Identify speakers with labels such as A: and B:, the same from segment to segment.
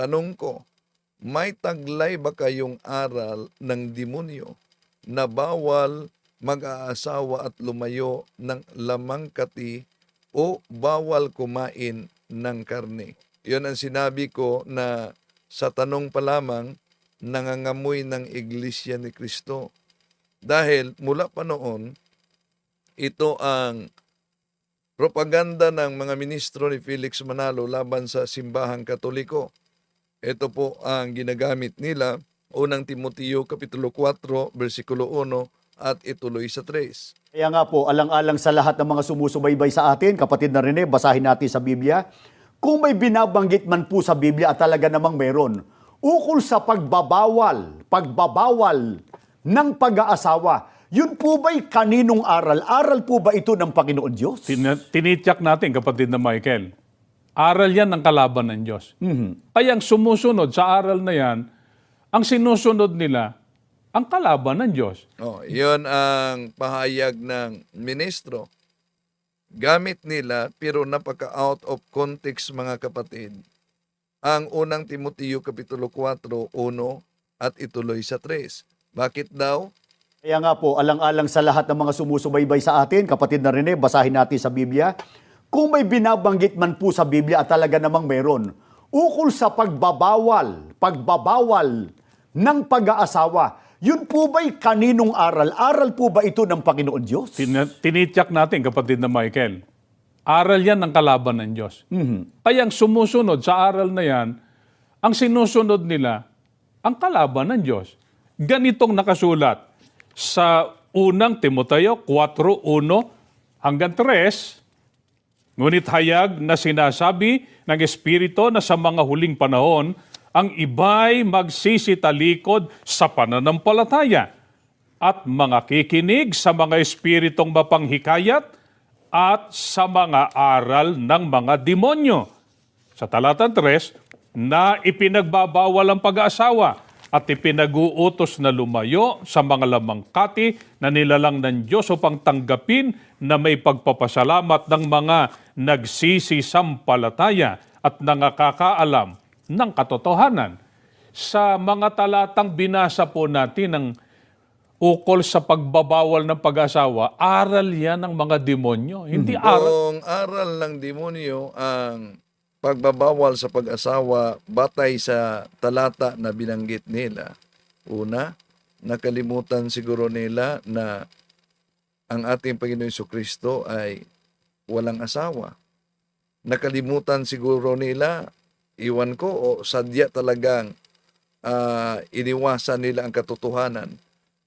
A: tanong ko, may taglay ba kayong aral ng demonyo na bawal mag-aasawa at lumayo ng lamang kati o bawal kumain ng karne? Yun ang sinabi ko na sa tanong pa lamang, nangangamoy ng iglesia ni Kristo. Dahil mula pa noon, ito ang propaganda ng mga ministro ni Felix Manalo laban sa simbahang katoliko. Ito po ang ginagamit nila, unang Timoteo Kapitulo 4, versikulo 1 at ituloy sa 3.
B: Kaya nga po, alang-alang sa lahat ng mga sumusubaybay sa atin, kapatid na Rene, basahin natin sa Biblia. Kung may binabanggit man po sa Biblia at talaga namang meron, ukol sa pagbabawal, pagbabawal ng pag-aasawa, yun po ba'y kaninong aral? Aral po ba ito ng Panginoon Diyos?
C: Tin- tinityak natin, kapatid na Michael. Aral yan ng kalaban ng Diyos. Kaya ang sumusunod sa aral na yan, ang sinusunod nila, ang kalaban ng Diyos.
A: Oh, yun ang pahayag ng ministro. Gamit nila pero napaka out of context mga kapatid. Ang unang Timoteo Kapitulo 4, 1 at ituloy sa 3. Bakit daw?
B: Kaya nga po, alang-alang sa lahat ng mga sumusubaybay sa atin, kapatid na Rene, basahin natin sa Biblia. Kung may binabanggit man po sa Biblia at talaga namang meron, ukol sa pagbabawal, pagbabawal ng pag-aasawa, yun po ba'y kaninong aral? Aral po ba ito ng Panginoon Diyos?
C: Tin- tinityak natin, kapatid na Michael. Aral yan ng kalaban ng Diyos. Kaya ang sumusunod sa aral na yan, ang sinusunod nila, ang kalaban ng Diyos. Ganitong nakasulat sa unang Timoteo 4.1 hanggang 3, ngunit hayag na sinasabi ng Espiritu na sa mga huling panahon, ang iba'y magsisitalikod sa pananampalataya at mga kikinig sa mga espiritong mapanghikayat at sa mga aral ng mga demonyo. Sa talata 3, na ipinagbabawal ang pag-aasawa at ipinag-uutos na lumayo sa mga lamangkati na nilalang ng Diyos upang tanggapin na may pagpapasalamat ng mga nagsisisampalataya at nangakakaalam ng katotohanan. Sa mga talatang binasa po natin ng ukol sa pagbabawal ng pag-asawa, aral yan ng mga demonyo. Hindi aral.
A: Kung aral ng demonyo ang pagbabawal sa pag-asawa batay sa talata na binanggit nila. Una, nakalimutan siguro nila na ang ating Panginoon Hesus Kristo ay walang asawa. Nakalimutan siguro nila, iwan ko, o sadya talagang ah, iniwasan nila ang katotohanan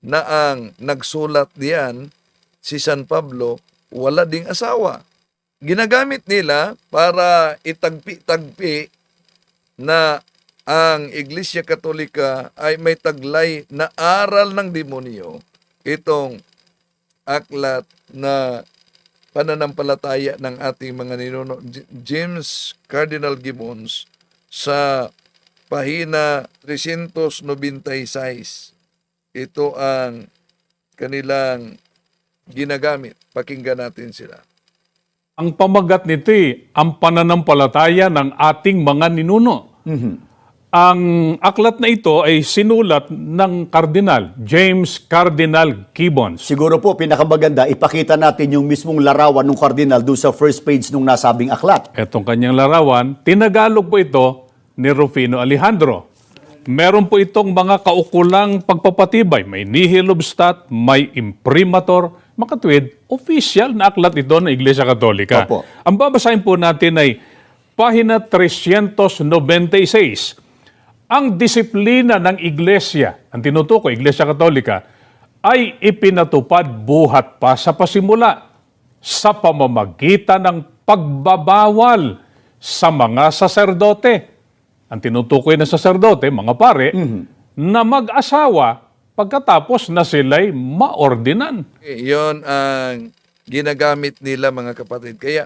A: na ang nagsulat diyan si San Pablo wala ding asawa. Ginagamit nila para itagpi-tagpi na ang Iglesia Katolika ay may taglay na aral ng demonyo. Itong aklat na pananampalataya ng ating mga ninuno. James Cardinal Gibbons sa pahina 396. Ito ang kanilang ginagamit. Pakinggan natin sila.
C: Ang pamagat nito eh, ang pananampalataya ng ating mga ninuno. Ang aklat na ito ay sinulat ng Kardinal, James Cardinal Gibbons.
B: Siguro po, pinakamaganda, ipakita natin yung mismong larawan ng kardinal doon sa first page nung nasabing aklat.
C: Etong kanyang larawan, tinagalog po ito ni Rufino Alejandro. Meron po itong mga kaukulang pagpapatibay. May nihil obstat, may imprimator, makatwid, official na aklat ito ng Iglesia Katolika.
B: Opo.
C: Ang babasahin po natin ay pahina 396. Ang disiplina ng Iglesia, ang tinutukoy, Iglesia Katolika, ay ipinatupad buhat pa sa pasimula sa pamamagitan ng pagbabawal sa mga saserdote. Ang tinutukoy ng saserdote, mga pare, na mag-asawa pagkatapos na sila'y maordinan.
A: Yon ang ginagamit nila mga kapatid. Kaya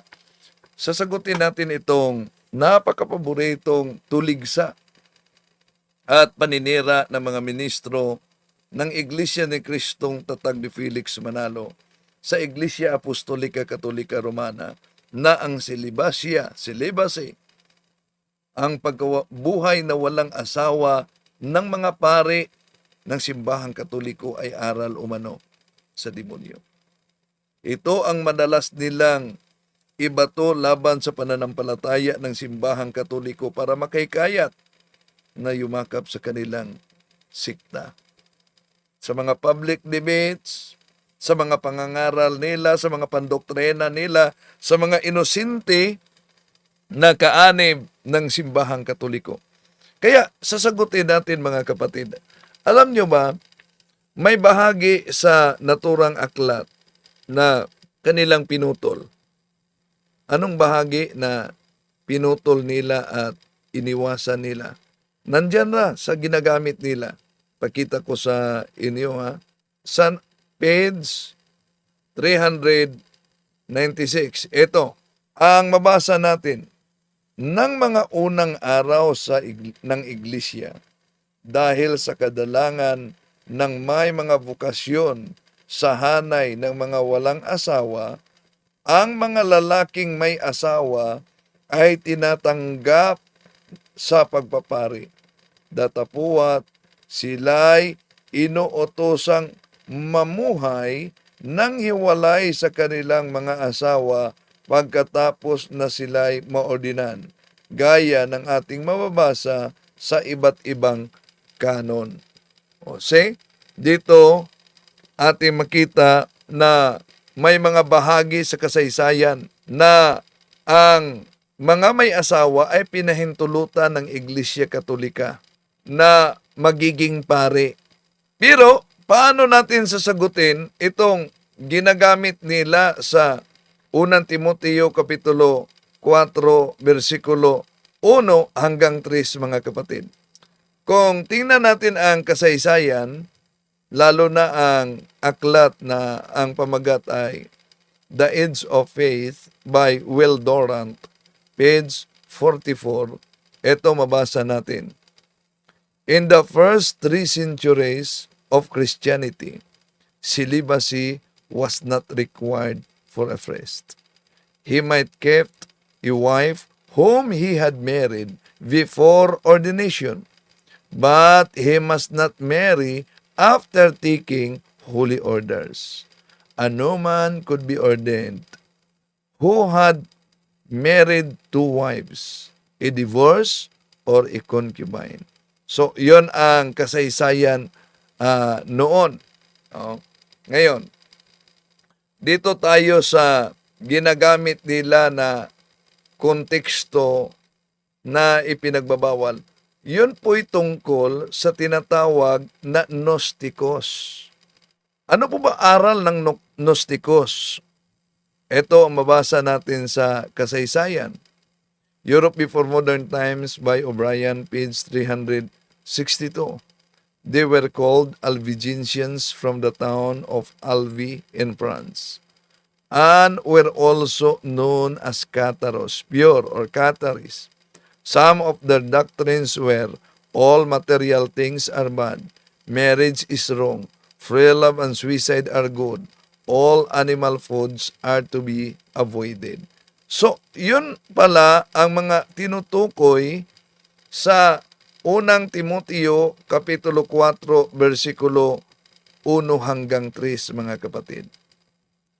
A: sasagutin natin itong napakapaboritong tuligsa at paninira ng mga ministro ng Iglesia ni Kristong Tatag ni Felix Manalo sa Iglesia Apostolika Katolika Romana na ang silibasya, celibacy, ang pagbuhay na walang asawa ng mga pare ng simbahang katoliko ay aral umano sa demonyo. Ito ang madalas nilang ibato laban sa pananampalataya ng simbahang katoliko para makaykayat na yumakap sa kanilang sikta. Sa mga public debates, sa mga pangangaral nila, sa mga pandoktrina nila, sa mga inosente na kaanib ng simbahang katoliko. Kaya sasagutin natin mga kapatid, alam nyo ba, may bahagi sa naturang aklat na kanilang pinutol. Anong bahagi na pinutol nila at iniwasan nila? Nandyan na sa ginagamit nila. Pakita ko sa inyo ha. Sa page 396. Ito, ang mabasa natin. Nang mga unang araw sa ig- ng iglesia, dahil sa kadalangan ng may mga bukasyon sa hanay ng mga walang asawa, ang mga lalaking may asawa ay tinatanggap sa pagpapari. Datapuat sila'y inuutosang mamuhay nang hiwalay sa kanilang mga asawa pagkatapos na sila'y maordinan, gaya ng ating mababasa sa iba't ibang kanon. O see, dito ating makita na may mga bahagi sa kasaysayan na ang mga may asawa ay pinahintulutan ng Iglesia Katolika na magiging pare. Pero paano natin sasagutin itong ginagamit nila sa unang Timoteo Kapitulo 4 versikulo 1 hanggang 3 mga kapatid. Kung tingnan natin ang kasaysayan, lalo na ang aklat na ang pamagat ay The Edge of Faith by Will Durant, page 44. Ito mabasa natin. In the first three centuries of Christianity, celibacy was not required for a priest. He might kept a wife whom he had married before ordination, but he must not marry after taking holy orders. A no man could be ordained who had married two wives, a divorce or a concubine. So, yon ang kasaysayan ah, noon. Oh. Ngayon, dito tayo sa ginagamit nila na konteksto na ipinagbabawal. Yun po'y tungkol sa tinatawag na Gnostikos. Ano po ba aral ng no- Gnostikos? Ito ang mabasa natin sa kasaysayan. Europe Before Modern Times by O'Brien, page 362. They were called Albigensians from the town of Albi in France, and were also known as Catharos, pure or Catharis. Some of their doctrines were all material things are bad, marriage is wrong, free love and suicide are good, all animal foods are to be avoided. So, yun pala ang mga tinutukoy sa unang Timoteo Kapitulo 4, versikulo 1 hanggang 3, mga kapatid.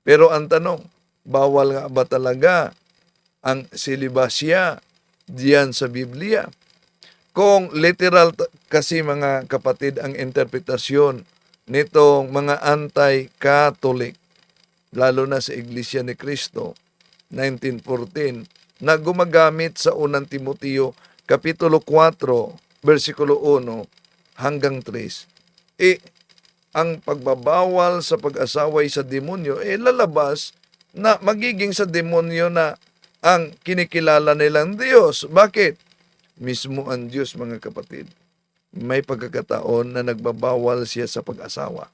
A: Pero ang tanong, bawal nga ba talaga ang silibasya diyan sa Biblia? Kung literal kasi mga kapatid ang interpretasyon nitong mga anti-Catholic, lalo na sa Iglesia ni Cristo, 1914, na gumagamit sa unang Timoteo Kapitulo 4, versikulo 1 hanggang 3. Eh, ang pagbabawal sa pag-asaway sa demonyo, eh lalabas na magiging sa demonyo na ang kinikilala nilang Diyos. Bakit? Mismo ang Diyos, mga kapatid. May pagkakataon na nagbabawal siya sa pag-asawa.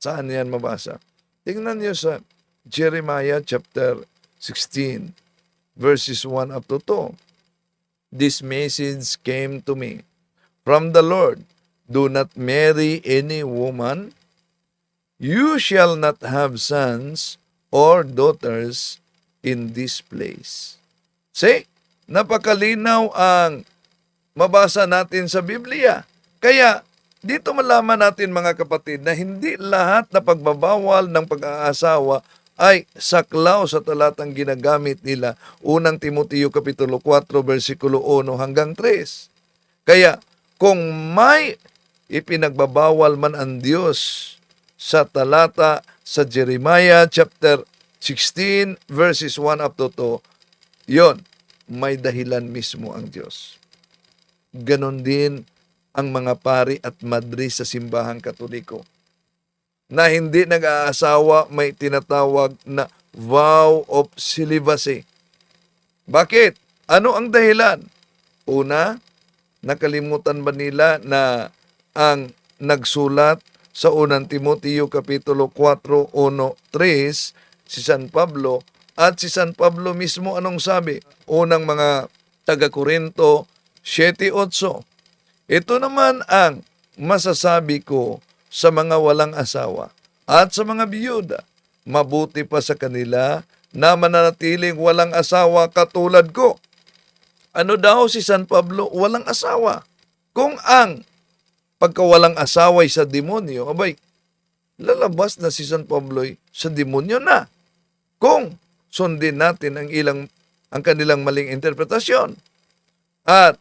A: Saan yan mabasa? Tingnan niyo sa Jeremiah chapter 16, verses 1 up to 2. This message came to me from the Lord. Do not marry any woman. You shall not have sons or daughters in this place. See, Napakalinaw ang mabasa natin sa Biblia. Kaya, dito malaman natin mga kapatid na hindi lahat na pagbabawal ng pag-aasawa ay saklaw sa talatang ginagamit nila. Unang Timoteo Kapitulo 4, versikulo 1 hanggang 3. Kaya, kung may ipinagbabawal man ang Diyos sa talata sa Jeremiah chapter 16 verses 1 up to 2, yon may dahilan mismo ang Diyos. Ganon din ang mga pari at madri sa simbahang katoliko na hindi nag-aasawa may tinatawag na vow of celibacy. Bakit? Ano ang dahilan? Una, nakalimutan ba nila na ang nagsulat sa unang Timoteo Kapitulo 4, 1, 3, si San Pablo, at si San Pablo mismo anong sabi? Unang mga taga-Korinto 7, 8. Ito naman ang masasabi ko sa mga walang asawa at sa mga biyuda. Mabuti pa sa kanila na mananatiling walang asawa katulad ko. Ano daw si San Pablo? Walang asawa. Kung ang pagkawalang asawa ay sa demonyo, abay, lalabas na si San Pablo sa demonyo na. Kung sundin natin ang ilang ang kanilang maling interpretasyon. At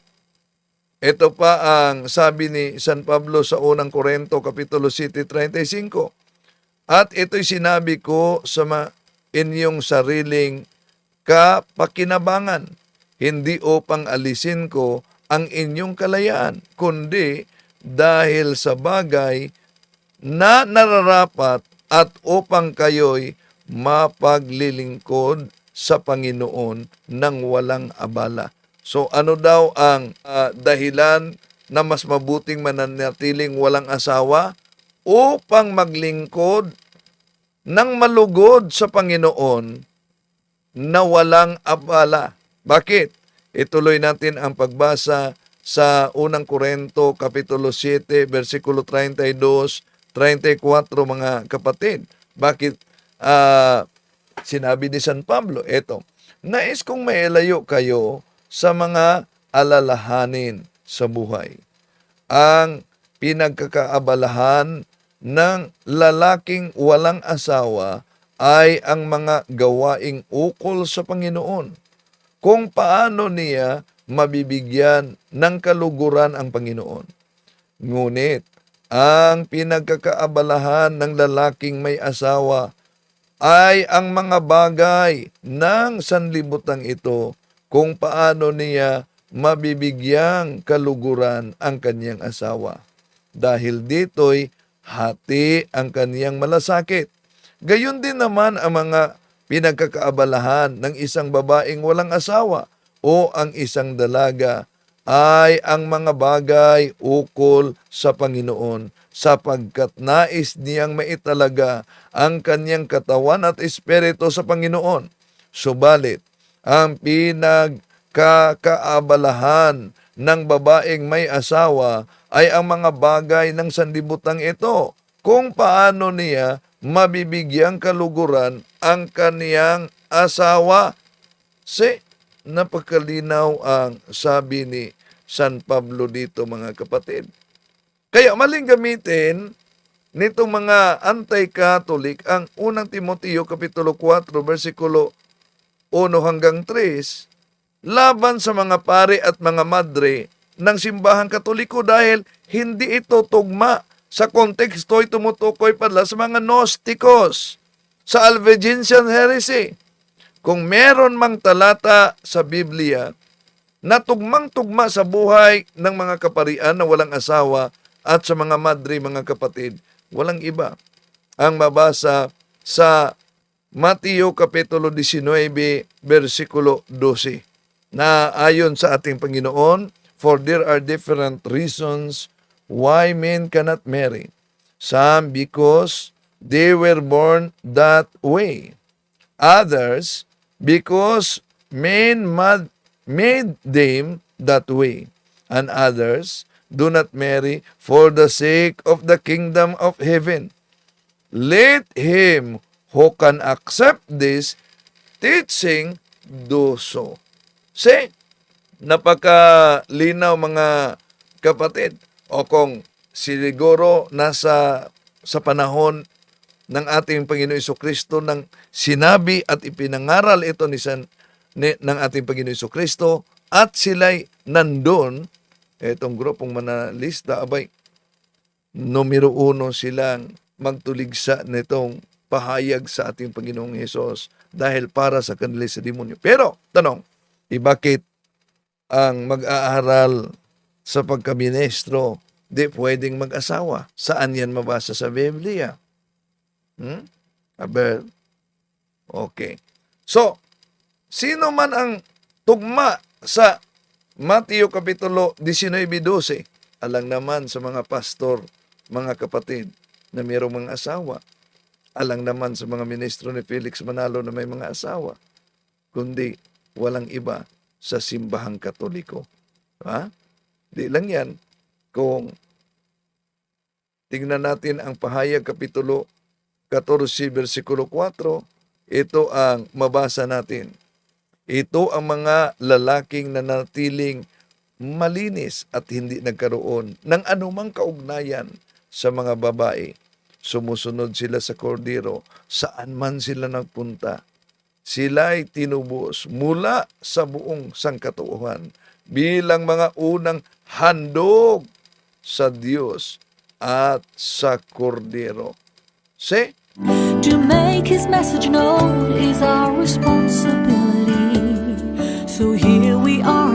A: ito pa ang sabi ni San Pablo sa unang Korento Kapitulo 7.35. At ito'y sinabi ko sa inyong sariling kapakinabangan, hindi upang alisin ko ang inyong kalayaan, kundi dahil sa bagay na nararapat at upang kayo'y mapaglilingkod sa Panginoon ng walang abala. So ano daw ang ah, dahilan na mas mabuting mananatiling walang asawa upang maglingkod ng malugod sa Panginoon na walang abala. Bakit? Ituloy natin ang pagbasa sa unang Korento Kapitulo 7 versikulo 32, 34 mga kapatid. Bakit ah, sinabi ni San Pablo, eto, nais kong mailayo kayo sa mga alalahanin sa buhay. Ang pinagkakaabalahan ng lalaking walang asawa ay ang mga gawaing ukol sa Panginoon. Kung paano niya mabibigyan ng kaluguran ang Panginoon. Ngunit, ang pinagkakaabalahan ng lalaking may asawa ay ang mga bagay ng sanlibutan ito kung paano niya mabibigyang kaluguran ang kanyang asawa. Dahil dito'y hati ang kaniyang malasakit. Gayon din naman ang mga pinagkakaabalahan ng isang babaeng walang asawa o ang isang dalaga ay ang mga bagay ukol sa Panginoon sapagkat nais niyang maitalaga ang kanyang katawan at espiritu sa Panginoon. Subalit, ang pinagkakaabalahan ng babaeng may asawa ay ang mga bagay ng sanlibutan ito kung paano niya mabibigyang kaluguran ang kaniyang asawa. Si napakalinaw ang sabi ni San Pablo dito mga kapatid. Kaya maling gamitin nitong mga anti-Catholic ang unang Timoteo Kapitulo 4 versikulo 1 hanggang 3 laban sa mga pare at mga madre ng simbahang katoliko dahil hindi ito tugma sa konteksto ay tumutukoy pala sa mga Gnosticos, sa Albigensian heresy. Kung meron mang talata sa Biblia na tugmang-tugma sa buhay ng mga kaparian na walang asawa at sa mga madre, mga kapatid, walang iba. Ang mabasa sa Mateo Kapitulo 19, versikulo 12, na ayon sa ating Panginoon, For there are different reasons why men cannot marry. Some because they were born that way. Others because men mad, made them that way. And others do not marry for the sake of the kingdom of heaven. Let him who can accept this teaching do so. See, Napakalinaw mga kapatid. O kung siguro nasa sa panahon ng ating Panginoon Iso Kristo nang sinabi at ipinangaral ito ni San, ni, ng ating Panginoon Iso Kristo at sila'y nandun, itong grupong manalista, abay, numero uno silang magtuligsa nitong pahayag sa ating Panginoong Hesus dahil para sa kanila sa demonyo. Pero, tanong, eh bakit ang mag-aaral sa pagkaministro di pwedeng mag-asawa? Saan yan mabasa sa Biblia? Hmm? Aber, okay. So, sino man ang tugma sa Mateo Kapitulo 19.12, alang naman sa mga pastor, mga kapatid, na mayroong mga asawa. Alang naman sa mga ministro ni Felix Manalo na may mga asawa. Kundi walang iba sa simbahang katoliko. Ha? Di lang yan kung tingnan natin ang pahayag kapitulo 14 versikulo 4, ito ang mabasa natin. Ito ang mga lalaking nanatiling malinis at hindi nagkaroon ng anumang kaugnayan sa mga babae. Sumusunod sila sa kordero saan man sila nagpunta. Sila'y tinubos mula sa buong sangkatuuhan bilang mga unang handog sa Diyos at sa kordero. See?
D: To make his message known is our responsibility. So here we are